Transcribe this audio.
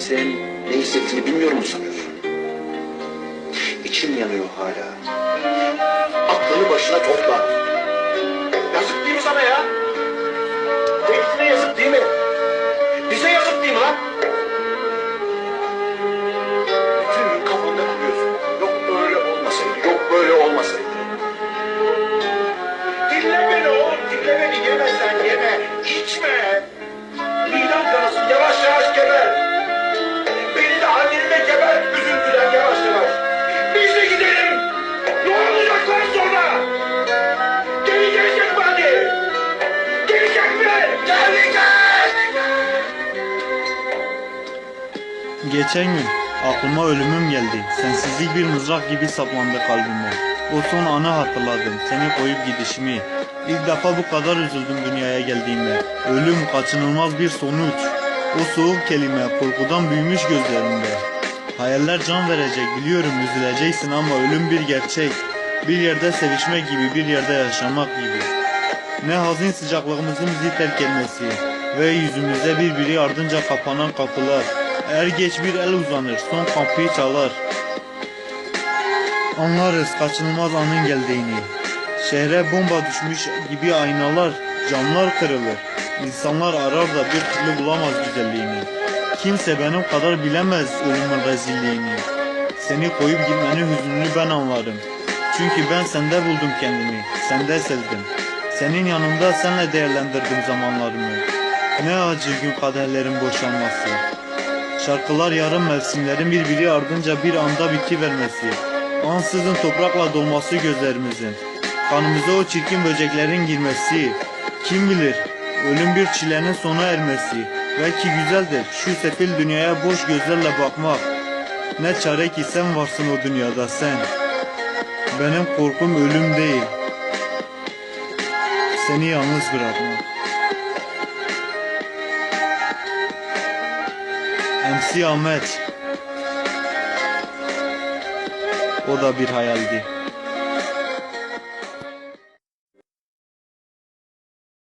senin ne hissettiğini bilmiyorum mu sanıyorsun? İçim yanıyor hala. Aklını başına topla. Geçen gün aklıma ölümüm geldi. Sensizlik bir mızrak gibi saplandı kalbime. O son anı hatırladım. Seni koyup gidişimi. İlk defa bu kadar üzüldüm dünyaya geldiğime. Ölüm kaçınılmaz bir sonuç. O soğuk kelime korkudan büyümüş gözlerimde. Hayaller can verecek biliyorum üzüleceksin ama ölüm bir gerçek. Bir yerde sevişmek gibi bir yerde yaşamak gibi. Ne hazin sıcaklığımızın bizi terk etmesi ve yüzümüze birbiri ardınca kapanan kapılar. Er geç bir el uzanır, son kapıyı çalar. Anlarız kaçınılmaz anın geldiğini. Şehre bomba düşmüş gibi aynalar, camlar kırılır. İnsanlar arar da bir türlü bulamaz güzelliğini. Kimse benim kadar bilemez ölümün rezilliğini. Seni koyup gitmenin hüzününü ben anlarım. Çünkü ben sende buldum kendimi, sende sevdim. Senin yanında senle değerlendirdim zamanlarımı. Ne acı gün kaderlerin boşanması. Şarkılar yarım mevsimlerin birbiri ardınca bir anda bitivermesi. Ansızın toprakla dolması gözlerimizin. Kanımıza o çirkin böceklerin girmesi. Kim bilir ölüm bir çilenin sona ermesi. Belki güzeldir şu sefil dünyaya boş gözlerle bakmak. Ne çare ki sen varsın o dünyada sen. Benim korkum ölüm değil. Seni yalnız bırakmak. MC Ahmet. O da bir hayaldi.